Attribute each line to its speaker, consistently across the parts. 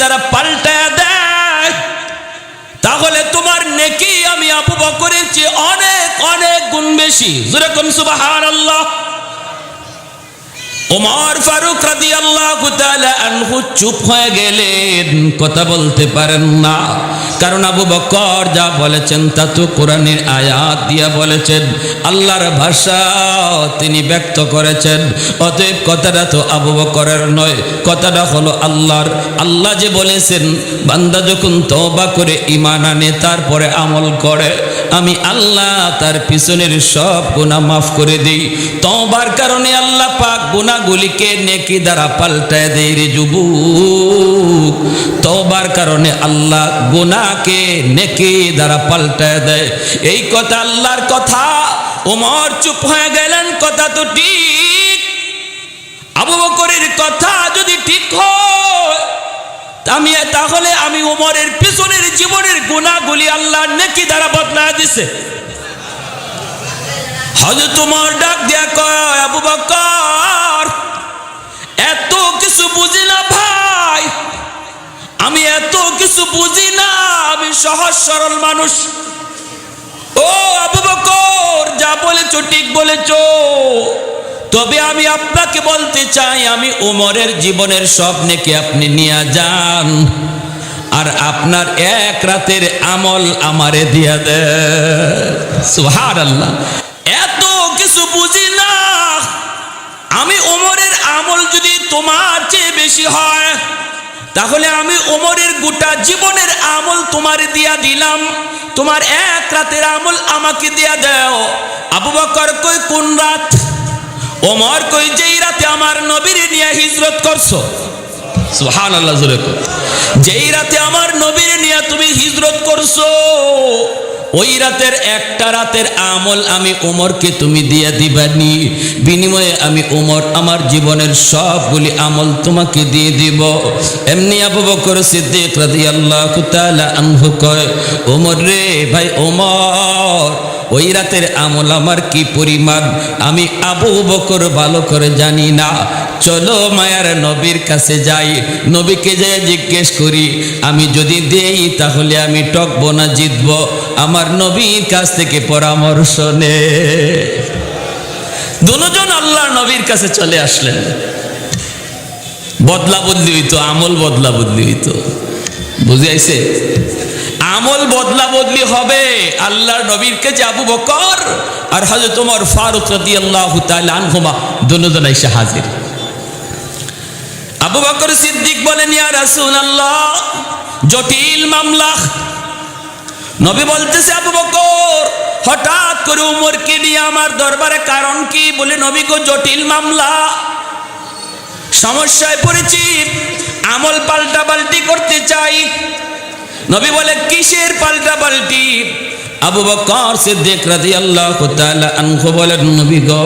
Speaker 1: দ্বারা পাল্টা দেয়, তাহলে তোমার নেকি আমি আবু বকরের চেয়ে অনেক অনেক গুণ বেশি। যেরকম সুবাহ আল্লাহ ওমর ফারুক রাদি আল্লাহ আনহু চুপ হয়ে গেলেন। কথা বলতে পারেন না। কারণ আবু বকর যা বলেছেন তা তো কোরআনের আয়াত দিয়া বলেছেন। আল্লাহর ভাষা তিনি ব্যক্ত করেছেন। অতএব কথাটা তো আবু বকরের নয়, কথাটা হলো আল্লাহর। আল্লাহ যে বলেছেন, বান্দা যখন তওবা করে ইমান আনে, তারপরে আমল করে। আমি আল্লাহ তার পিছনের সব গুণা মাফ করে দিই। তওবার কারণে আল্লাহ পাক গুণাগুলিকে নেকি দ্বারা পাল্টায় দেয় রে যুবক। তওবার কারণে আল্লাহ গুনাহকে নেকি দ্বারা পাল্টায় দেয়। এই কথা আল্লাহর কথা, ওমর চুপ হয়ে গেলেন, কথা তো ঠিক। আবু বকরের কথা তাহলে আমি উমরের পিছনের জীবনের গুণাগুলি আল্লাহ নেকি দ্বারা বদলায় দিছে। হযরত উমর ডাক দিয়া কয় আবু বকর, এত কিছু বুঝি না ভাই। আমি এত কিছু বুঝি না, আমি সহজ সরল মানুষ। ও আবু বকর, যা বলেছ ঠিক বলেছ। তবে আমি আপনাকে বলতে চাই, আমি ওমরের জীবনের স্বপ্নেকে আপনি নিয়ে যান? আর আপনার এক রাতের আমল আমারে দিয়া দে। সুহার আল্লাহ এত কিছু বুঝি না। আমি ওমরের আমল যদি তোমার চেয়ে বেশি হয়, তাহলে আমি ওমরের গোটা জীবনের আমল তোমার দিয়া দিলাম। তোমার এক রাতের আমল আমাকে দিয়া দাও। আবু বকর কই কোন রাত? ওমর কই, যেই রাতে আমার নবীর নিয়ে হিজরত করছ? সুহান আল্লাহ জোরে। যেই রাতে আমার নবীর নিয়ে তুমি হিজরত করছ, ওই রাতের একটা রাতের আমল আমি ওমরকে তুমি দিয়ে দিবানি। বিনিময়ে আমি ওমর আমার জীবনের সবগুলি আমল তোমাকে দিয়ে দিব। এমনি আবু বকর সিদ্দিক রাদিয়াল্লাহু তাআলা আনহু কয়, ওমর রে ভাই ওমর ওই রাতের আমল আমার কি পরিমাণ? আমি আবু বকর ভালো করে জানি না। চলো মায়ার নবীর কাছে যাই। নবীকে যে জিজ্ঞেস করি, আমি যদি দেই তাহলে আমি টকবো না জিতবো? আমার নবীর কাছ থেকে পরামর্শ নে। দুজন আল্লাহ নবীর কাছে চলে আসলেন। বদলা বদলি হইতো, আমল বদলা বদলি হইতো। বুঝে আমল বদলা বদলি হবে। আল্লাহর নবীর কাছে আবু বকর আর হযরত ওমর ফারুক রাদিয়াল্লাহু তাআলা আনহুমা দুজন এসে হাজির। আবু বকর সিদ্দিক বলেন, ইয়া রাসুল আল্লাহ জটিল মামলা। নবী বলতেছে, আবু বকর, হঠাৎ করে উমরকে নিয়ে আমার দরবারে কারণ কি? বলে, নবী গো, জটিল মামলা। সমস্যায় পড়েছি, আমল পাল্টা পাল্টি করতে চাই। নবী বলে, কিসের পাল্টা পাল্টি আবু বকর সিদ্দিক রাদিয়াল্লাহু তাআলা আনহু বলেন, নবী গো,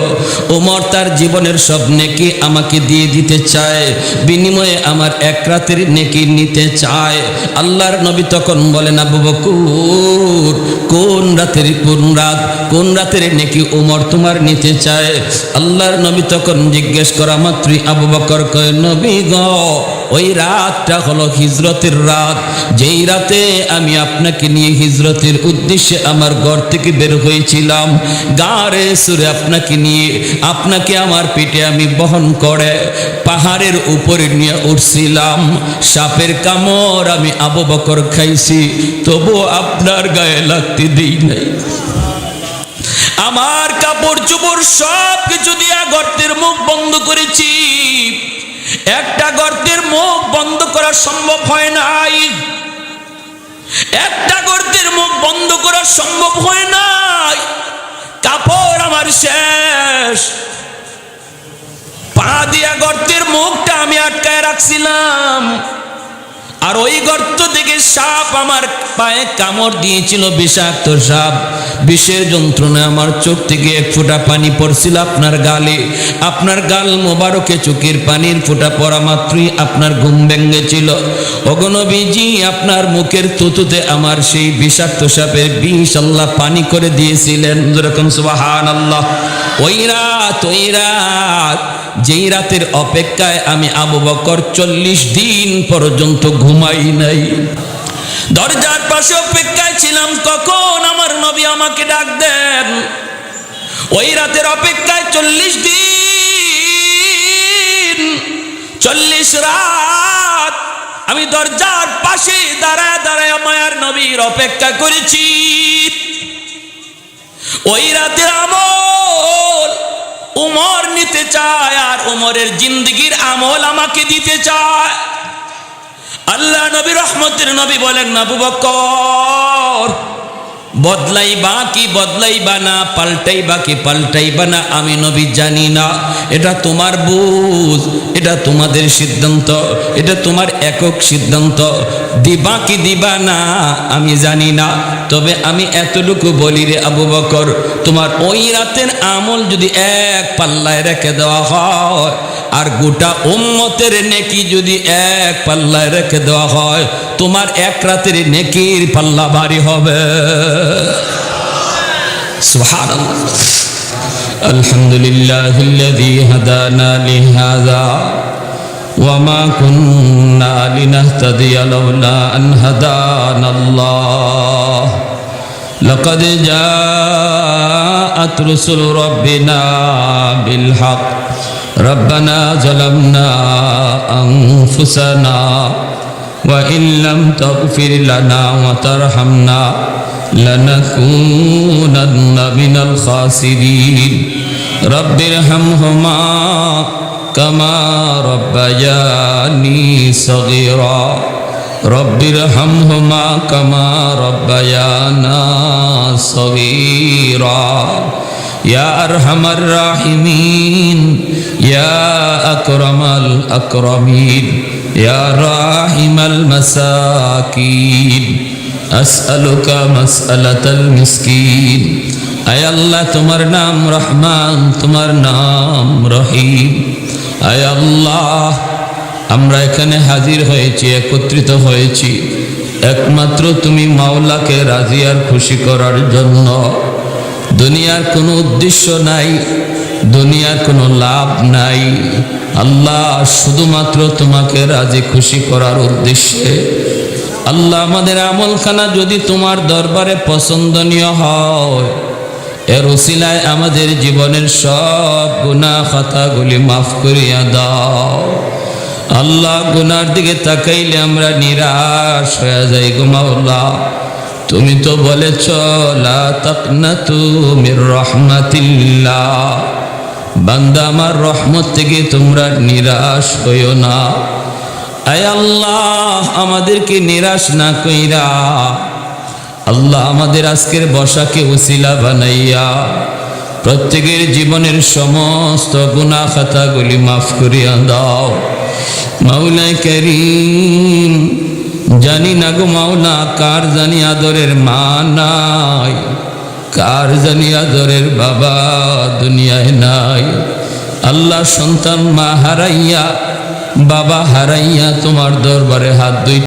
Speaker 1: ওমর তার জীবনের সব নেকি আমাকে দিয়ে দিতে চায়, বিনিময়ে আমার এক রাতের নেকি নিতে চায়। আল্লাহর নবী তখন বলেন, আবু বকর, কোন রাতের, কোন রাত, কোন রাতের নেকি ওমর তোমার নিতে চায়? আল্লাহর নবী তখন জিজ্ঞেস করা মাত্রই আবু বকর কয়, নবী গো ওই রাতটা হলো হিজরতের রাত। যেই রাতে আমি আপনাকে নিয়ে হিজরতের উদ্দেশ্যে আমার ঘর থেকে বের হয়েছিলাম গাড়ে সুরে আপনাকে নিয়ে, আপনাকে আমার পেটে আমি বহন করে পাহাড়ের উপরে নিয়ে উঠছিলাম। সাপের কামড় আমি আবু বকর খাইছি তবু আপনার গায়ে লাগতে দিই নাই। আমার কাপড় চোপড় সব কিছু দিয়া গর্তের মুখ বন্ধ করেছি। একটা বন্ধ করা সম্ভব হয় নাই। একটা গর্তের মুখ বন্ধ করা সম্ভব হয় নাই। কাপড় আমার শেষ। পা দিয়া গর্তের মুখটা আমি আটকায় রাখছিলাম। আর ওই গর্ত থেকে সাপ আমার পায়ে কামড় দিয়েছিল বিষাক্ত সাপ। বিষের যন্ত্রণায় আমার চোখ থেকে এক ফোঁটা পানি পড়ছিল আপনার গালে। আপনার গাল মোবারকে চোখের পানির ফোঁটা পড়া মাত্রই আপনার ঘুম ভেঙেছিল। অগণবীজি আপনার মুখের তুতুতে আমার সেই বিষাক্ত সাপের বিষ আল্লাহ পানি করে দিয়েছিলেন। যেরকম সুবাহান আল্লাহ ওই রাত ওই রাত, যেই রাতের অপেক্ষায় আমি আবু বকর চল্লিশ দিন পর্যন্ত ঘুম ঘুমাই নাই। দরজার পাশে অপেক্ষায় ছিলাম, কখন আমার নবী আমাকে ডাক দেন? ওই রাতের অপেক্ষায় চল্লিশ দিন, চল্লিশ রাত আমি দরজার পাশে দাঁড়ায় দাঁড়ায় মায়ার নবীর অপেক্ষা করেছি। ওই রাতের আমল উমর নিতে চায় আর উমরের জিন্দগির আমল আমাকে দিতে চায়। আল্লাহ নবী রহমতের নবী বলেন, আবু বকর, বদলাইবা কি বদলাইবা না, পাল্টাইবা কি পাল্টাইবা না, আমি নবী জানি না। এটা তোমার বুঝ, এটা তোমাদের সিদ্ধান্ত, এটা তোমার একক সিদ্ধান্ত। দিবা কি দিবা না, আমি জানি না। তবে আমি এতটুকু বলি রে আবু বকর, তোমার ওই রাতের আমল যদি এক পাল্লায় রেখে দেওয়া হয় আর গোটা উম্মতের নেকি যদি এক পাল্লায় রেখে দেওয়া হয়, তোমার এক রাতের নেকির পাল্লা ভারী হবে। আলহামদুলিল্লাহ হাদানা লিহাযা ওয়ামা কুন্না লিনাহতাদিয়া লাউলা আন হাদানাল্লাহ। লাকাদ জাআত রুসুল রাব্বিনা বিল ربنا ظلمنا أنفسنا وإن لم تغفر لنا وترحمنا لنكونن من الخاسرين رب ارحمهما كما ربياني صغيرا رب ارحمهما كما ربيانا صغيرا يا أرحم الراحمين ইয়া আকরামাল আকরামিন ইয়া রাহিমাল মাসাকিন আসআলুকা মাসআলাতাল মিসকিন আয় আল্লাহ তোমার নাম রহমান, তোমার নাম রহিম। আয় আল্লাহ আমরা এখানে হাজির হয়েছি, একত্রিত হয়েছি। একমাত্র তুমি মাওলাকে রাজিয়ার খুশি করার জন্য। দুনিয়ার কোনো উদ্দেশ্য নাই। দুনিয়ার কোনো লাভ নাই। আল্লাহ শুধুমাত্র তোমাকে রাজি খুশি করার উদ্দেশ্যে। আল্লাহ আমাদের আমলখানা যদি তোমার দরবারে পছন্দনীয় হয়, এর ওসিলায় আমাদের জীবনের সব গুণা খাতাগুলি মাফ করিয়া দাও। আল্লাহ গুনার দিকে তাকাইলে আমরা নিরাশ হয়ে যাই গুমাউল্লা তুমি তো বলেছ, লা তাকনাতু মির রহমাতিল্লাহ। বান্দা, আমার রহমত থেকে তোমরা নিরাশ হইও না। আয় আল্লাহ, আমাদেরকে নিরাশ না কইরা। আল্লাহ আমাদের আজকের বসাকে উসিলা বানাইয়া প্রত্যেকের জীবনের সমস্ত গুণা খাতাগুলি মাফ করিয়া দাও। মাওলা করিম, জানি না গো মাওলা কার জানি আদরের মা নাই। কার জানি আদরের বাবা দুনিয়ায় নাই? আল্লাহ সন্তান মা হারাইয়া, বাবা হারাইয়া তোমার দরবারে হাত দুই